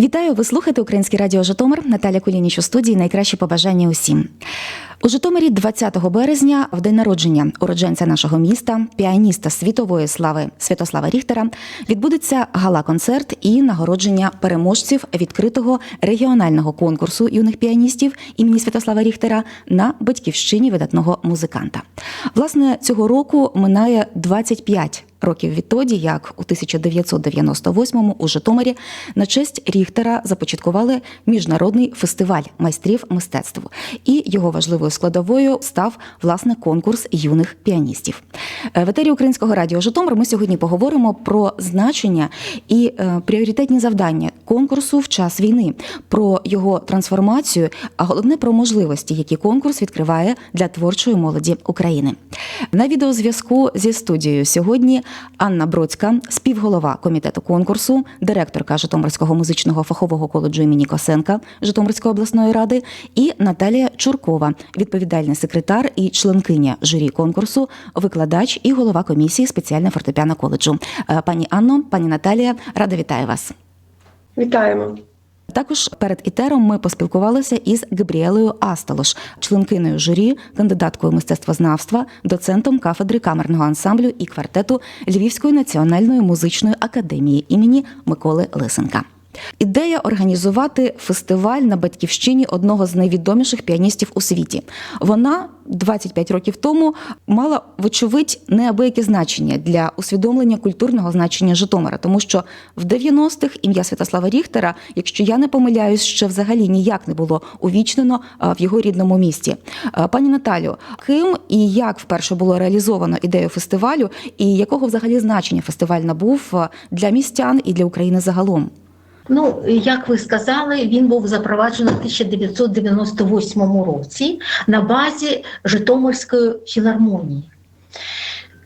Вітаю, ви слухаєте Українське радіо Житомир. Наталя Кулініч у студії. Найкращі побажання усім. У Житомирі 20 березня, в день народження уродженця нашого міста, піаніста світової слави Святослава Ріхтера, відбудеться гала-концерт і нагородження переможців відкритого регіонального конкурсу юних піаністів імені Святослава Ріхтера на батьківщині видатного музиканта. Власне, цього року минає 25 років відтоді, як у 1998-му у Житомирі на честь Ріхтера започаткували міжнародний фестиваль майстрів мистецтв, і його важливою складовою став власне конкурс юних піаністів. Е, В етері Українського радіо Житомир ми сьогодні поговоримо про значення і е, пріоритетні завдання конкурсу в час війни, про його трансформацію, а головне про можливості, які конкурс відкриває для творчої молоді України. На відеозв'язку зі студією сьогодні Анна Бродська, співголова комітету конкурсу, директорка Житомирського музичного фахового коледжу імені Косенка Житомирської обласної ради, і Наталія Чуркова, відповідальний секретар і членкиня журі конкурсу, викладач і голова комісії спеціального фортепіано коледжу. Е, Пані Анно, пані Наталія, рада вітаю вас. Вітаємо. Також перед ітером ми поспілкувалися із Габріелою Асталош, членкиною журі, кандидаткою мистецтвознавства, доцентом кафедри камерного ансамблю і квартету Львівської національної музичної академії імені Миколи Лисенка. Ідея організувати фестиваль на батьківщині одного з найвідоміших піаністів у світі. Вона 25 років тому мала, вочевидь, неабияке значення для усвідомлення культурного значення Житомира, тому що в 90-х ім'я Святослава Ріхтера, якщо я не помиляюсь, ще взагалі ніяк не було увічнено в його рідному місті. Пані Наталю, ким і як вперше було реалізовано ідею фестивалю, і якого взагалі значення фестиваль набув для містян і для України загалом? Ну, як ви сказали, він був запроваджений в 1998 році на базі Житомирської філармонії.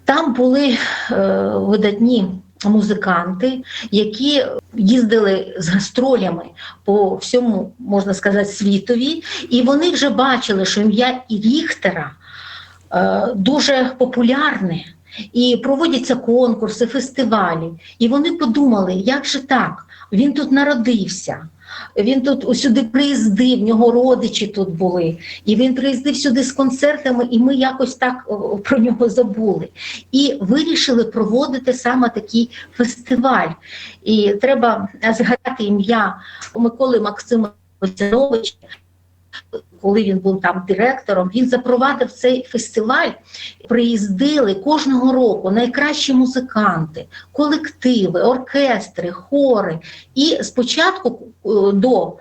Там були е, видатні музиканти, які їздили з гастролями по всьому, можна сказати, світові, і вони вже бачили, що ім'я Ріхтера е, дуже популярне. І проводяться конкурси, фестивалі. І вони подумали, як же так? Він тут народився. Він тут сюди приїздив, в нього родичі тут були, і він приїздив сюди з концертами, і ми якось так про нього забули. І вирішили проводити саме такий фестиваль. І треба згадати ім'я Миколи Максимовича, коли він був там директором, він запровадив цей фестиваль. Приїздили кожного року найкращі музиканти, колективи, оркестри, хори. І спочатку е, до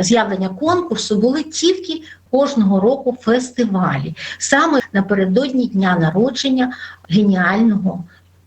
з'явлення конкурсу були тільки кожного року фестивалі, саме напередодні дня народження геніального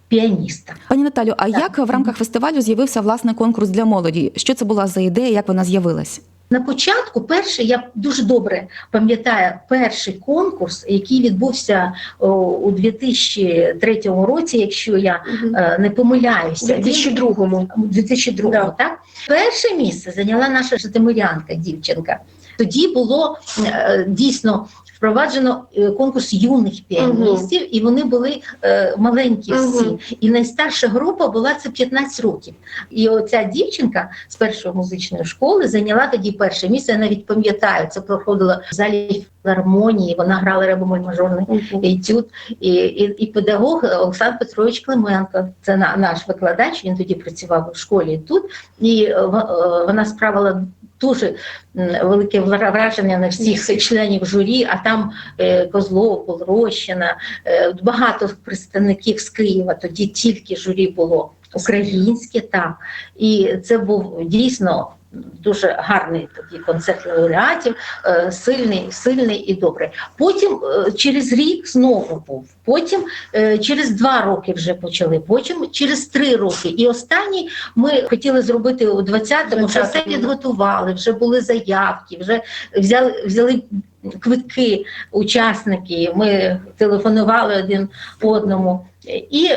піаніста. Пані Наталю, а Так. як в рамках фестивалю з'явився власне конкурс для молоді? Що це була за ідея? Як вона з'явилась? На початку, перший, я дуже добре пам'ятаю перший конкурс, який відбувся о, у 2003 році, якщо я е, не помиляюся. У 2002-му. у 2002 Да. так? Перше місце зайняла наша житомирянка, дівчинка. Тоді було е, дійсно впроваджено е, конкурс юних піаністів, і вони були е, маленькі всі. І найстарша група була це 15 років. І оця дівчинка з першої музичної школи зайняла тоді перше місце. Я навіть пам'ятаю, це проходило в залі філармонії. Вона грала ребомоль мажорний етюд. І, і, і педагог Олександр Петрович Клименко, це на, наш викладач, він тоді працював у школі тут, і е, в- е, вона справила дуже велике враження на всіх членів журі, а там е, Козлов, Полрощина, е, багато представників з Києва, тоді тільки журі було. Українське, так. І це був дійсно дуже гарний такий концерт лауреатів, е, сильний, сильний і добрий. Потім е, через рік знову був. Потім е, через два роки вже почали. Потім через три роки. І останній ми хотіли зробити у 20-му, вже все 20-му. підготували, вже були заявки, вже взяли, взяли квитки учасники. Ми телефонували один одному. І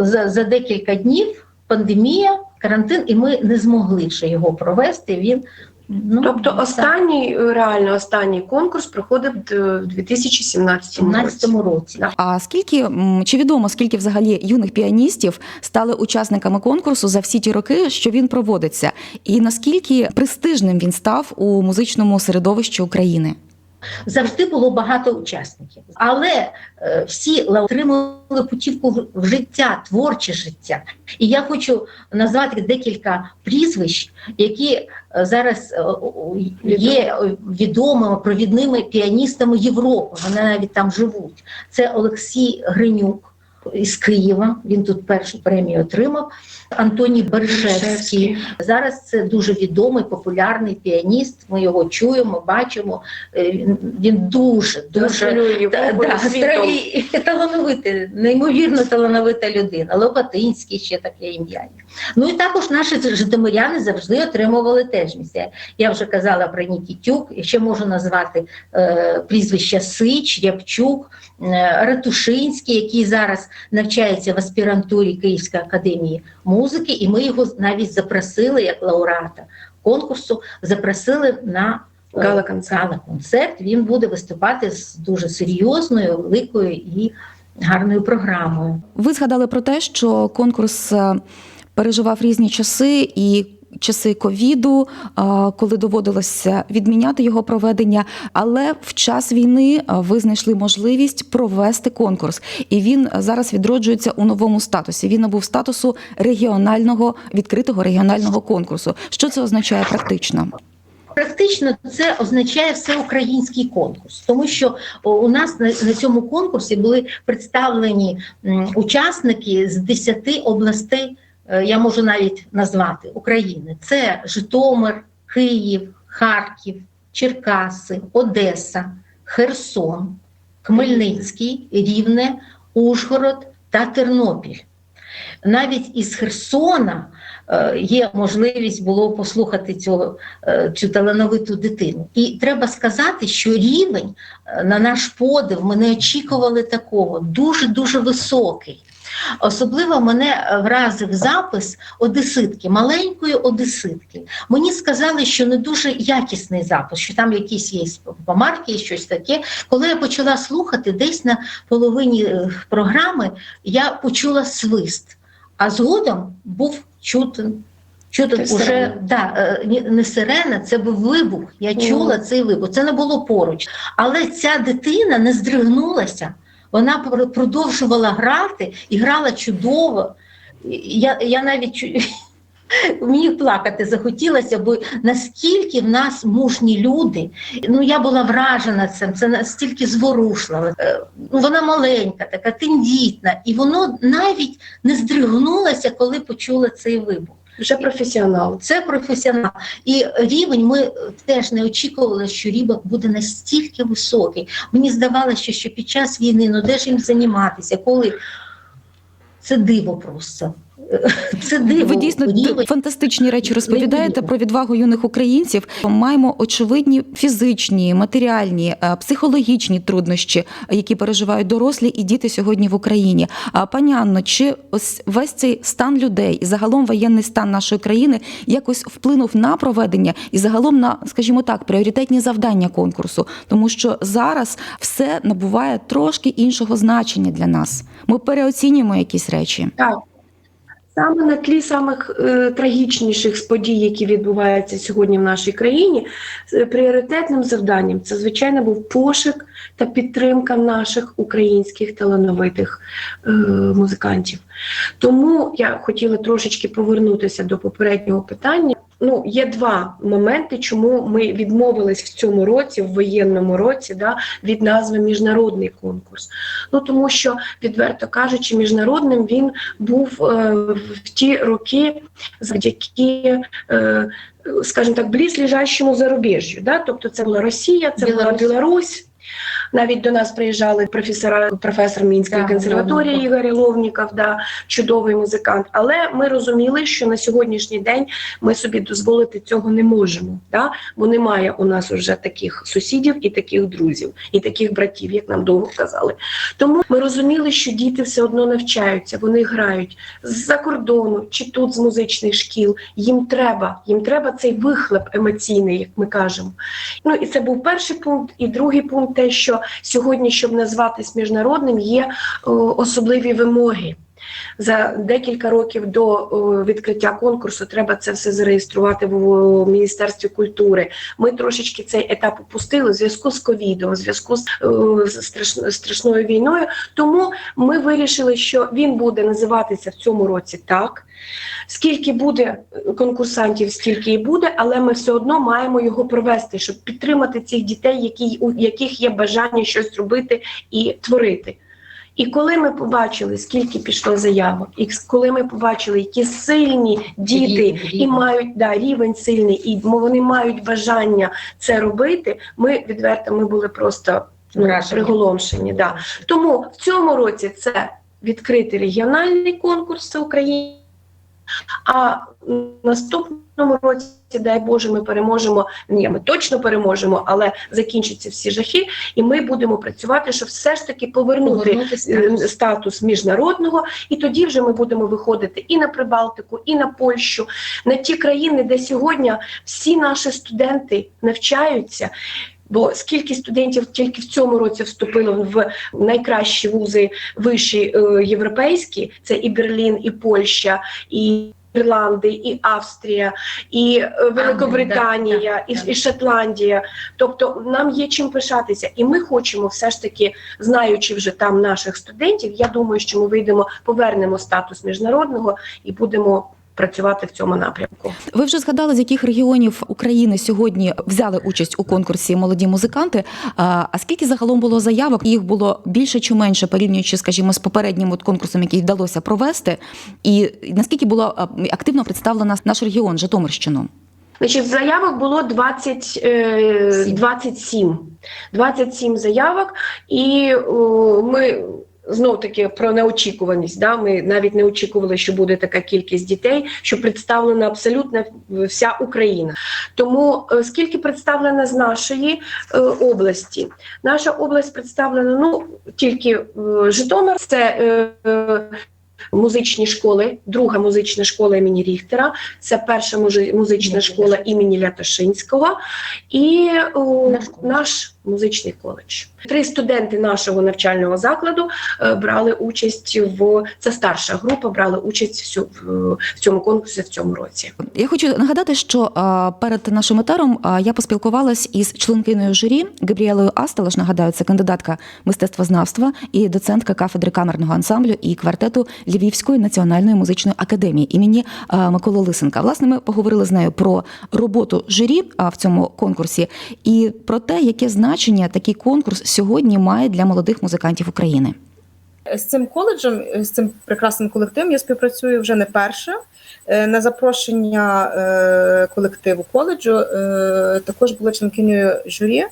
за, за декілька днів пандемія, карантин, і ми не змогли ще його провести. Він Ну, Тобто останній, е, реально останній конкурс проходив е, в 2017 році. році. А скільки чи відомо скільки взагалі юних піаністів стали учасниками конкурсу за всі ті роки, що він проводиться, і наскільки престижним він став у музичному середовищі України? Завжди було багато учасників, але е, всі отримали путівку в- життя, творче життя. І я хочу назвати декілька прізвищ, які е, зараз е, є відомими провідними піаністами Європи. Вони навіть там живуть. Це Олексій Гринюк із Києва. Він тут першу премію отримав. Антоній Бершевський. Шевський. Зараз це дуже відомий, популярний піаніст. Ми його чуємо, бачимо. Е, Він, дуже дуже та- Європою, да, талановитий, неймовірно талановита людина. Лопатинський ще таке ім'я. Ну і також наші житомиряни завжди отримували теж місця. Я вже казала про Нікітюк, ще можу назвати е, прізвища Сич, Явчук, е, Ратушинський, який зараз навчається в аспірантурі Київської академії музики, і ми його навіть запросили як лауреата конкурсу, запросили на е, Гала-концерт. гала-концерт. Він буде виступати з дуже серйозною, великою і гарною програмою. Ви згадали про те, що конкурс е, переживав різні часи і. Часи ковіду, е, коли доводилося відміняти його проведення, але в час війни е, ви знайшли можливість провести конкурс, і він зараз відроджується у новому статусі. Він набув статусу регіонального відкритого регіонального конкурсу. Що це означає практично? Практично це означає всеукраїнський конкурс, тому що у нас на, цьому конкурсі були представлені учасники з 10 областей. Е, Я можу навіть назвати України: це Житомир, Київ, Харків, Черкаси, Одеса, Херсон, Хмельницький, Рівне, Ужгород та Тернопіль. Навіть із Херсона е, є можливість було послухати цього е, цю талановиту дитину. І треба сказати, що рівень на наш подив ми не очікували такого, дуже дуже високий. Особливо мене е, вразив запис одеситки, маленької одеситки. Мені сказали, що не дуже якісний запис, що там якісь є помарки, щось таке. Коли я почала слухати, десь на половині е, програми я почула свист, а згодом був чутен. Чути уже да, е, не сирена, це був вибух. Я чула цей вибух. Це не було поруч. Але ця дитина не здригнулася. Вона пр- продовжувала грати і грала чудово. Я, я навіть мені плакати захотілося, бо наскільки в нас мужні люди. Ну я була вражена цим. Це настільки зворушливо. Е, Ну вона маленька, така тендітна, і воно навіть не здригнулося, коли почула цей вибух. Вже професіонал. Це професіонал. І рівень ми теж не очікували, що рівень буде настільки високий. Мені здавалося, що під час війни ну де ж їм займатися, коли це диво просто. Це диво. Ви дійсно Рівень. фантастичні речі розповідаєте про відвагу юних українців. Маємо очевидні фізичні, матеріальні, е, психологічні труднощі, які переживають дорослі і діти сьогодні в Україні. А пані Анно, чи ось весь цей стан людей і загалом воєнний стан нашої країни якось вплинув на проведення і загалом на, скажімо так, пріоритетні завдання конкурсу, тому що зараз все набуває трошки іншого значення для нас. Ми переоцінюємо якісь речі. Так. Саме на тлі самих е, трагічніших подій, які відбуваються сьогодні в нашій країні, е, пріоритетним завданням це звичайно був пошук та підтримка наших українських талановитих е, музикантів. Тому я хотіла трошечки повернутися до попереднього питання. Ну, є два моменти, чому ми відмовились в цьому році, в воєнному році, да, від назви міжнародний конкурс. Ну тому що, відверто кажучи, міжнародним він був е, в ті роки завдяки, е, скажімо так, близлежащому зарубіжжю. Да? Тобто це була Росія, це була Білорусь. Навіть до нас приїжджали професора, професор Мінської Так, консерваторії Ловніков. Ігор Ловніков, да, чудовий музикант. Але ми розуміли, що на сьогоднішній день ми собі дозволити цього не можемо. Да? Бо немає у нас вже таких сусідів і таких друзів, і таких братів, як нам довго казали. Тому ми розуміли, що діти все одно навчаються, вони грають з-за кордону чи тут з музичних шкіл. Їм треба, їм треба цей вихлеп емоційний, як ми кажемо. Ну і це був перший пункт. І другий пункт те, що сьогодні, щоб назватись міжнародним, є особливі вимоги. За декілька років до відкриття конкурсу треба це все зареєструвати в Міністерстві культури. Ми трошечки цей етап опустили в зв'язку з ковідом, в зв'язку з е, страшною війною. Тому ми вирішили, що він буде називатися в цьому році так. Скільки буде конкурсантів, стільки і буде, але ми все одно маємо його провести, щоб підтримати цих дітей, які, у яких є бажання щось робити і творити. І коли ми побачили, скільки пішло заявок, і коли ми побачили, які сильні діти Рівень, і мають да, рівень сильний, і вони мають бажання це робити, ми відверто ми були просто ну, приголомшені. Да. Тому в цьому році це відкритий регіональний конкурс України. А наступному році, дай Боже, ми переможемо. Ні, ми точно переможемо, але закінчаться всі жахи, і ми будемо працювати, щоб все ж таки повернути е, статус міжнародного, і тоді вже ми будемо виходити і на Прибалтику, і на Польщу, на ті країни, де сьогодні всі наші студенти навчаються. Бо скільки студентів тільки в цьому році вступило в найкращі вузи вищі е, європейські, це і Берлін, і Польща, і Ірланди, і Австрія, і е, Великобританія, і, і Шотландія. Тобто нам є чим пишатися, і ми хочемо все ж таки, знаючи вже там наших студентів, я думаю, що ми вийдемо, повернемо статус міжнародного і будемо працювати в цьому напрямку. Ви вже згадали, з яких регіонів України сьогодні взяли участь у конкурсі молоді музиканти. А скільки загалом було заявок? Їх було більше чи менше, порівнюючи, скажімо, з попереднім от конкурсом, який вдалося провести, і наскільки було активно представлено наш регіон Житомирщину? Значить, заявок було 20, е, Сім. 27. 27 заявок, і ми знов таки про неочікуваність. Да? Ми навіть не очікували, що буде така кількість дітей, що представлена абсолютно вся Україна. Тому е, скільки представлено з нашої е, області? Наша область представлена ну тільки е, Житомир, це е, е, музичні школи, друга музична школа імені Ріхтера, це перша музи- музична школа імені Лятошинського і Наш наш музичний коледж. Три студенти нашого навчального закладу е, брали участь в це старша група, брали участь в, цьому конкурсі в цьому році. Я хочу нагадати, що перед нашим етером я поспілкувалась із членкиною журі Габріелою Астелаш. Нагадаю, це кандидатка мистецтвознавства і доцентка кафедри камерного ансамблю і квартету Львівської національної музичної академії імені Миколи Лисенка. Власне, ми поговорили з нею про роботу журі в цьому конкурсі і про те, яке значення такий конкурс сьогодні має для молодих музикантів України. З цим коледжем, з цим прекрасним колективом я співпрацюю вже не перше. Е, На запрошення е, колективу коледжу е, також була членкинею журі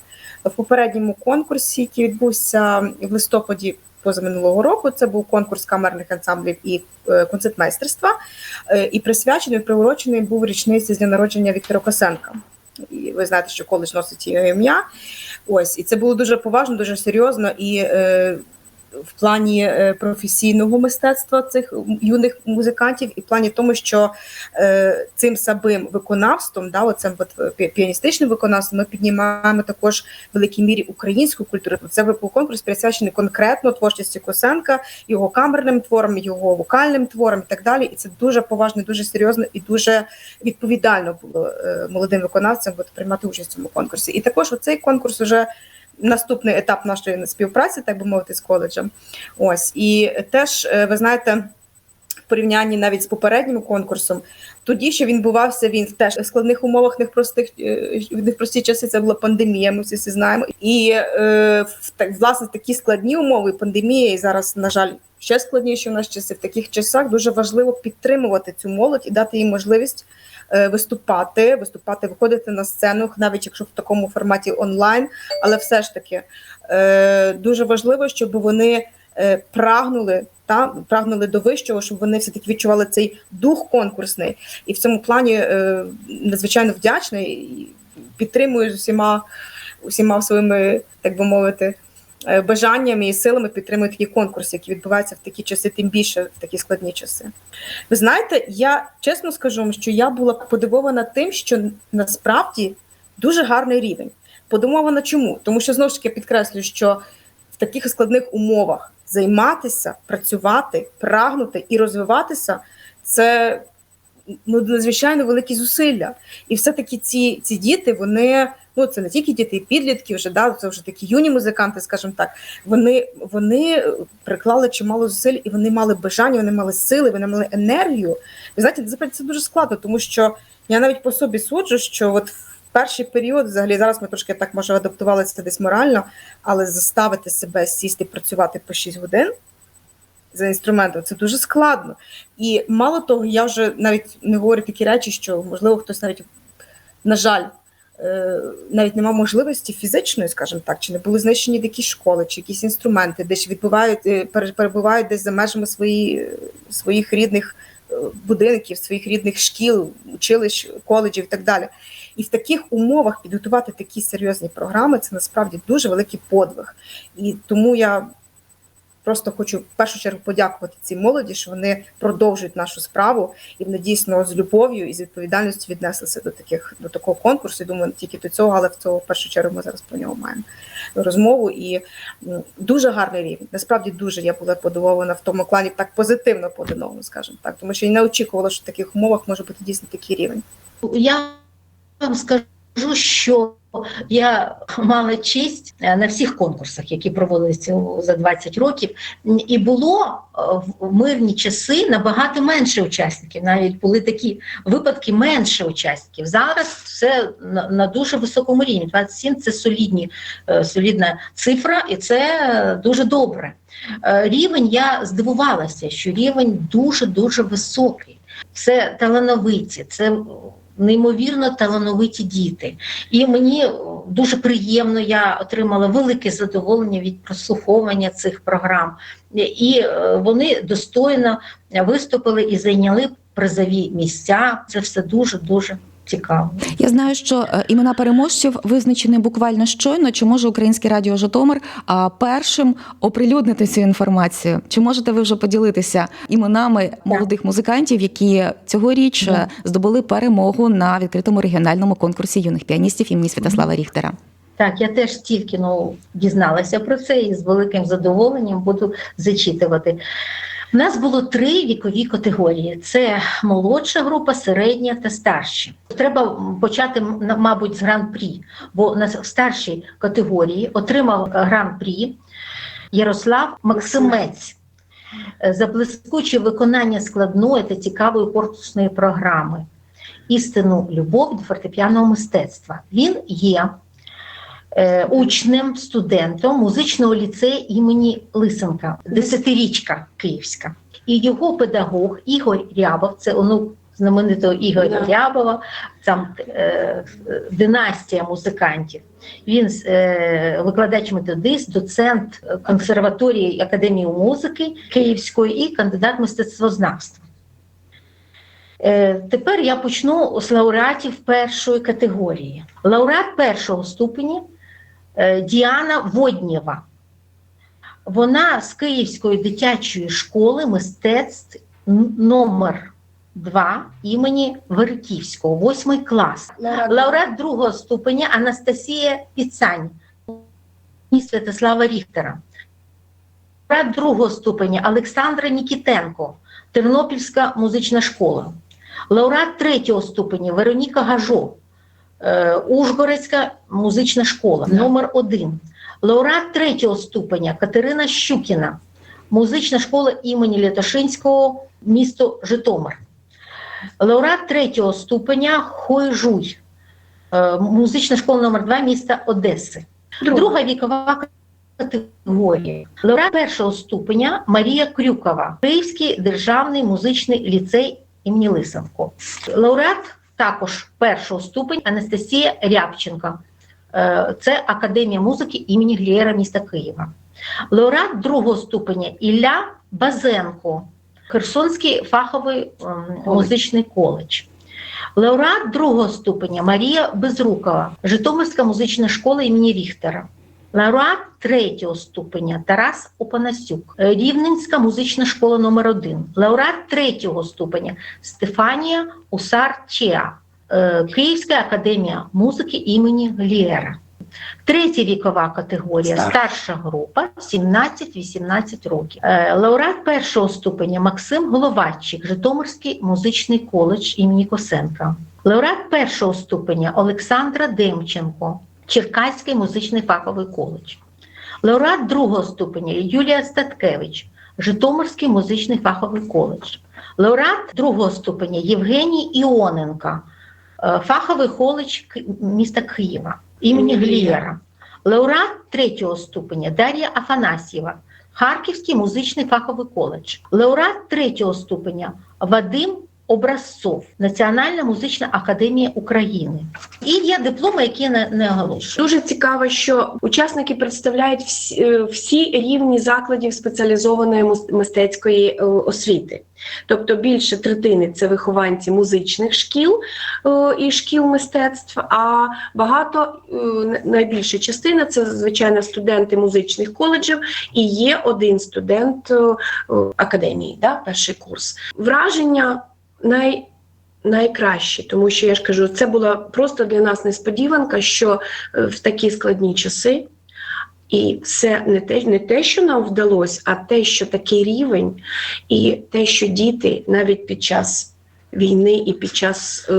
в попередньому конкурсі, який відбувся в листопаді позаминулого року. Це був конкурс камерних ансамблів і концертмейстерства, і присвячений, приурочений був річниці з дня народження Віктора Косенка. Ви знаєте, що коледж носить ім'я. Ось, і це було дуже поважно, дуже серйозно і. Е, в плані е, професійного мистецтва цих юних музикантів, і в плані тому, що е, цим самим виконавством, да, оцим от піаністичним виконавством, ми піднімаємо також в великій мірі українську культуру. Це був конкурс присвячений конкретно творчості Косенка, його камерним творам, його вокальним творам і так далі. І це дуже поважно, дуже серйозно і дуже відповідально було е, молодим виконавцям от, приймати участь в цьому конкурсі. І також оцей конкурс уже наступний етап нашої співпраці, так би мовити, з коледжем. Ось і теж е, ви знаєте. Порівнянні навіть з попереднім конкурсом. Тоді, що він відбувався, він в теж складних умовах, непростих е, в непрості часи. Це була пандемія. Ми всі це знаємо. І е, в так власне такі складні умови, пандемія, і зараз, на жаль, ще складніші в нас часи. В таких часах дуже важливо підтримувати цю молодь і дати їм можливість е, виступати, виступати, виходити на сцену, навіть якщо в такому форматі онлайн, але все ж таки е, дуже важливо, щоб вони прагнули та прагнули до вищого, щоб вони все таки відчували цей дух конкурсний, і в цьому плані е, надзвичайно вдячний і підтримую з усіма усіма своїми, так би мовити. е, Бажаннями і силами підтримую такі конкурси, які відбуваються в такі часи, тим більше в такі складні часи. Ви знаєте, я чесно скажу, що я була подивована тим, що насправді дуже гарний рівень. Подумована чому? Тому що знову ж таки підкреслюю, що таких складних умовах займатися, працювати, прагнути і розвиватися це ну, надзвичайно великі зусилля. І все-таки ці, ці діти, вони. Ну, це не тільки діти і підлітки, вже да, це вже такі юні музиканти, скажімо так. Вони, вони приклали чимало зусиль, і вони мали бажання, вони мали сили, вони мали енергію. Ви знаєте, це дуже складно, тому що я навіть по собі суджу, що от перший період, взагалі, зараз ми трошки так може адаптувалися десь морально, але заставити себе сісти працювати по 6 годин за інструментом це дуже складно. І мало того, я вже навіть не говорю такі речі, що можливо хтось навіть, на жаль, е, навіть немає можливості фізичної, скажімо так, чи не були знищені якісь школи, чи якісь інструменти, де ж відбувають, е, перебувають десь за межами свої, своїх рідних е, будинків, своїх рідних шкіл, училищ, коледжів і так далі. І в таких умовах підготувати такі серйозні програми це насправді дуже великий подвиг. І тому я просто хочу в першу чергу подякувати цій молоді, що вони продовжують нашу справу і вони дійсно з любов'ю і з відповідальністю віднеслися до таких до такого конкурсу. І думаю, не тільки до цього, але в цього в першу чергу ми зараз про нього маємо розмову. І дуже гарний рівень. Насправді дуже я була подивована в тому плані так позитивно по-новому, скажімо так, тому що я не очікувала, що в таких умовах може бути дійсно такий рівень. Я вам скажу, що я мала честь е, на всіх конкурсах, які проводилися за 20 років, і було е, в мирні часи набагато менше учасників. Навіть були такі випадки менше учасників. Зараз все на, дуже високому рівні. 27 – це солідні, е, солідна цифра, і це дуже добре. Рівень я здивувалася, що рівень дуже дуже високий. Це талановиті, це неймовірно талановиті діти. І мені дуже приємно, я отримала велике задоволення від прослуховування цих програм. І е, вони достойно виступили і зайняли призові місця. Це все дуже дуже цікаво. Я знаю, що е, імена переможців визначені буквально щойно. Чи може Українське радіо Житомир першим оприлюднити цю інформацію? Чи можете ви вже поділитися іменами молодих музикантів, які цьогоріч Да. е, здобули перемогу на відкритому регіональному конкурсі юних піаністів імені Святослава Ріхтера? Так, я теж тільки ну, дізналася про це і з великим задоволенням буду зачитувати. У нас було три вікові категорії: це молодша група, середня та старші. Треба почати, мабуть, з гран-прі, бо на старшій категорії отримав гран-прі Ярослав Максимець е, за блискуче виконання складної та цікавої корпусної програми. Істину любов до фортепіаного мистецтва. Він є учнем, студентом музичного ліцею імені Лисенка, десятирічка Київська. І його педагог Ігор Рябов, це онук знаменитого Ігоря Да. Рябова, там е, династія музикантів. Він е, викладач методист, доцент консерваторії Академії музики Київської і кандидат мистецтвознавства. Е, Тепер я почну з лауреатів першої категорії. Лауреат першого ступені е, Діана Воднєва. Вона з Київської дитячої школи мистецтв номер 2 імені Вериківського, восьмий клас. Лауреат другого ступеня Анастасія Піцань Святослава Ріхтера. Лауреат другого ступеня Олександра Нікітенко, Тернопільська музична школа. Лауреат третього ступеня Вероніка Гажо, е, Ужгородська музична школа, номер один. Лауреат третього ступеня Катерина Щукіна, музична школа імені Лятошинського, місто Житомир. Лауреат третього ступеня Хойжуй, е, музична школа номер 2 міста Одеси. Друга вікова категорія. Лауреат першого ступеня Марія Крюкова, Київський державний музичний ліцей імені Лисенко. Лауреат також першого ступеня Анастасія Рябченка. Е, Це Академія музики імені Глієра міста Києва. Лауреат другого ступеня Ілля Базенко, Херсонський фаховий ем, музичний коледж. Лауреат другого ступеня Марія Безрукова, Житомирська музична школа імені Ріхтера. Лауреат третього ступеня Тарас Опанасюк, е, Рівненська музична школа номер 1 Лауреат третього ступеня Стефанія Усар Чеа, е, Київська академія музики імені Глієра. Третя вікова категорія, Старша. старша група 17-18 років. Е, Лауреат першого ступеня Максим Головатчик, Житомирський музичний коледж імені Косенка. Лауреат першого ступеня Олександра Демченко, Черкаський музичний фаховий коледж. Лауреат другого ступеня Юлія Статкевич, Житомирський музичний фаховий коледж. Лауреат другого ступеня Євгеній Іоненка, е, фаховий коледж міста Києва імені Імені Глієра. Лауреат третього ступеня Дар'я Афанасьєва, Харківський музичний фаховий коледж. Лауреат третього ступеня Вадим Образцов, Національна музична академія України. І є дипломи, які не, не оголошую. Дуже цікаво, що учасники представляють всі, е, всі рівні закладів спеціалізованої мистецької е, освіти. Тобто більше третини це вихованці музичних шкіл е, і шкіл мистецтв, а багато найбільша частина це звичайно студенти музичних коледжів і є один студент академії, да, перший курс. Враження най, найкраще, тому що я ж кажу, це була просто для нас несподіванка, що е, в такі складні часи. І все не те, не те, що нам вдалося, а те, що такий рівень, і те, що діти навіть під час війни і під час е,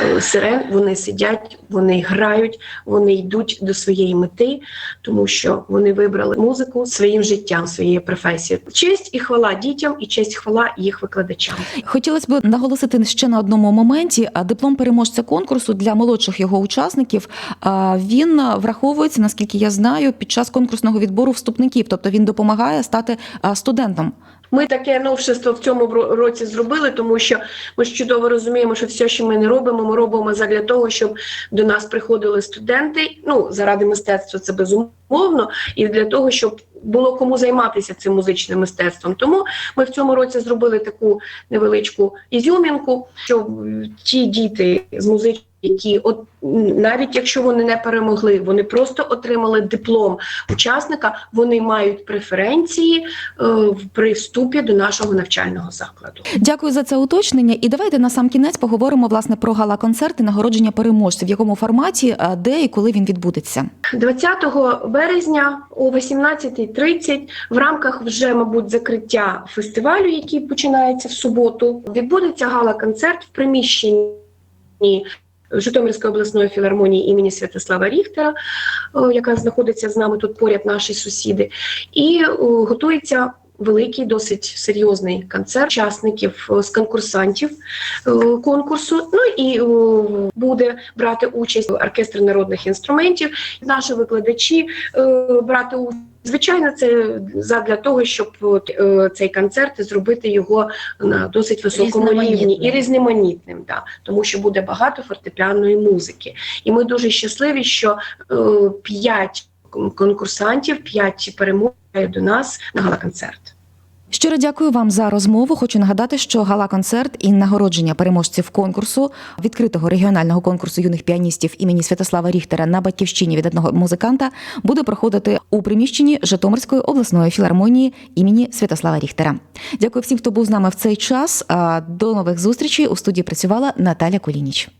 е, сирен вони сидять, вони грають, вони йдуть до своєї мети, тому що вони вибрали музику своїм життям, своєю професією. Честь і хвала дітям, і честь хвала їх викладачам. Хотілося б наголосити ще на одному моменті. Диплом переможця конкурсу для молодших його учасників він враховується, наскільки я знаю, під час конкурсного відбору вступників, тобто він допомагає стати студентом. Ми таке новшество в цьому році зробили, тому що ми ж чудово розуміємо, що все, що ми не робимо, ми робимо задля того, щоб до нас приходили студенти. Ну заради мистецтва це безумовно, і для того, щоб було кому займатися цим музичним мистецтвом. Тому ми в цьому році зробили таку невеличку ізюмінку, що м, ті діти з музичних які от навіть якщо вони не перемогли, вони просто отримали диплом учасника, вони мають преференції е, при вступі до нашого навчального закладу. Дякую за це уточнення. І давайте на сам кінець поговоримо власне про гала-концерт і нагородження переможців, в якому форматі, де і коли він відбудеться. 20 березня о 18.30 в рамках вже, мабуть, закриття фестивалю, який починається в суботу, відбудеться гала-концерт в приміщенні. Житомирської обласної філармонії імені Святослава Ріхтера, яка знаходиться з нами тут поряд, наші сусіди, і готується великий, досить серйозний концерт учасників з конкурсантів конкурсу. Ну і буде брати участь оркестр народних інструментів, наші викладачі брати участь. Звичайно, це задля того, щоб е, цей концерт зробити його на досить високому рівні і різноманітним, да, тому що буде багато фортепіаної музики. І ми дуже щасливі, що е, п'ять конкурсантів, п'ять перемог до нас на гала-концерт. Щиро дякую вам за розмову. Хочу нагадати, що гала-концерт і нагородження переможців конкурсу відкритого регіонального конкурсу юних піаністів імені Святослава Ріхтера на батьківщині від одного музиканта буде проходити у приміщенні Житомирської обласної філармонії імені Святослава Ріхтера. Дякую всім, хто був з нами в цей час. До нових зустрічей у студії працювала Наталя Кулініч.